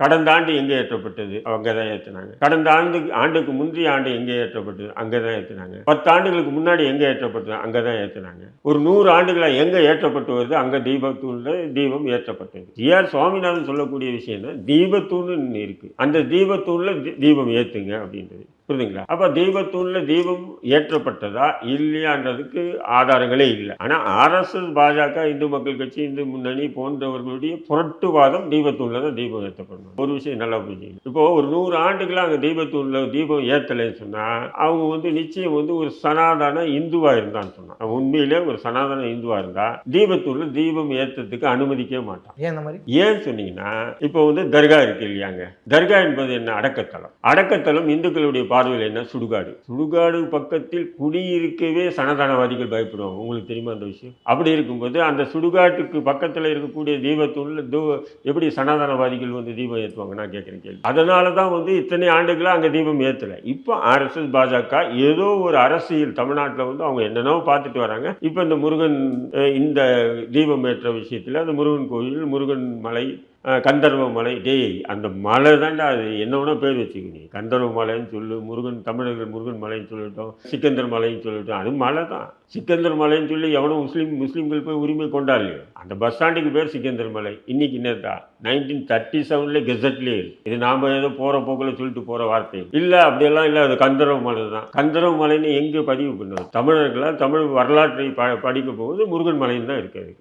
கடந்த ஆண்டு எங்கே ஏற்றப்பட்டது? அங்கே தான் ஏற்றினாங்க. கடந்த ஆண்டு ஆண்டுக்கு முந்தைய ஆண்டு எங்கே ஏற்றப்பட்டது? அங்கே தான் ஏற்றினாங்க. பத்து ஆண்டுகளுக்கு முன்னாடி எங்கே ஏற்றப்பட்டது? அங்கே தான் ஏற்றினாங்க. ஒரு நூறு ஆண்டுகளாக எங்கே ஏற்றப்பட்டு வருது? அங்கே தீபத்தூண்ல தீபம் ஏற்றப்பட்டது. ஜிஆர் சுவாமிநாதன் சொல்லக்கூடிய விஷயம் தான் தீபத்தூண்னு அந்த தீபத்தூண்ல தீபம் ஏற்றுங்க அப்படின்றது. புரியுதுங்களா? அப்ப தீபத்தூண்ல தீபம் ஏற்றப்பட்டதா இல்லையான்றதுக்கு ஆதாரங்களே இல்லை. ஆனா ஆர்எஸ்எஸ் பாஜக இந்து மக்கள் கட்சி இந்து முன்னணி போன்றவர்களுடைய புரட்டுவாதம் தீபத்தூண்ல தான் தீபம் ஏற்றப்படணும். ஒரு விஷயம் நல்லா புரிஞ்சுக்கணும். இப்போ ஒரு நூறு ஆண்டுகளா அங்க தீபத்தூண்ல தீபம் ஏத்தலைன்னு சொன்னா அவங்க வந்து நிச்சயம் வந்து ஒரு சனாதன இந்துவா இருந்தான்னு சொன்னான் உண்மையிலே ஒரு சனாதன இந்துவா இருந்தா தீபத்தூண்ல தீபம் ஏற்றத்துக்கு அனுமதிக்கவே மாட்டான் ஏன் அந்த மாதிரி? ஏன் சொன்னீங்கன்னா இப்போ வந்து தர்கா இருக்கு இல்லையாங்க? தர்கா என்பது என்ன? அடக்கத்தலம். அடக்கத்தலம் இந்துக்களுடைய பார்வையில் என்ன? சுடுகாடு. சுடுகாடு பக்கத்தில் குடியிருக்கவே சனாதனவாதிகள் பயப்படுவாங்க. உங்களுக்கு தெரியுமா அந்த விஷயம்? அப்படி இருக்கும்போது அந்த சுடுகாட்டுக்கு பக்கத்தில் இருக்கக்கூடிய தீபத்தூள் தூ எப்படி சனாதனவாதிகள் வந்து தீபம் ஏற்றுவாங்க நான் கேட்குறேன் கேள்வி அதனால தான் வந்து இத்தனை ஆண்டுகளாக அங்கே தீபம் ஏற்றலை இப்போ ஆர்எஸ்எஸ் பாஜக ஏதோ ஒரு அரசியல் தமிழ்நாட்டில் வந்து அவங்க என்னென்னவோ பார்த்துட்டு வராங்க. இப்போ இந்த முருகன் இந்த தீபம் ஏற்ற விஷயத்தில் அந்த முருகன் கோயில் முருகன் மலை கந்தர்வ மலை. டேய் அந்த மலை தான்டா அது என்ன பேர் வச்சுக்கணும் கந்தர்வ மலைன்னு சொல்லு முருகன் தமிழர்கள் முருகன் மலைன்னு சொல்லிட்டோம் சிக்கந்தர் மலைன்னு சொல்லிட்டோம் அது மலை தான். சிக்கந்தர் மலைன்னு சொல்லி எவனோ முஸ்லீம் முஸ்லீம்கள் போய் உரிமை கொண்டாடலையோ அந்த பஸ் ஸ்டாண்டுக்கு பேர் சிக்கந்தர் மலை. இன்னைக்கு என்னதா நைன்டீன் தேர்ட்டி செவன்ல கெசட்லேயே இருக்கு இது நாம ஏதோ போற போக்குல சொல்லிட்டு போற வார்த்தை. இல்லை அப்படியெல்லாம் இல்லை அது கந்தர்வ மலை தான். கந்தர்வ மலைன்னு எங்கே பதிவு பண்ணுவது தமிழர்களா தமிழ் வரலாற்றை ப படிக்க போகுது முருகன் மலைன்னு தான் இருக்காது.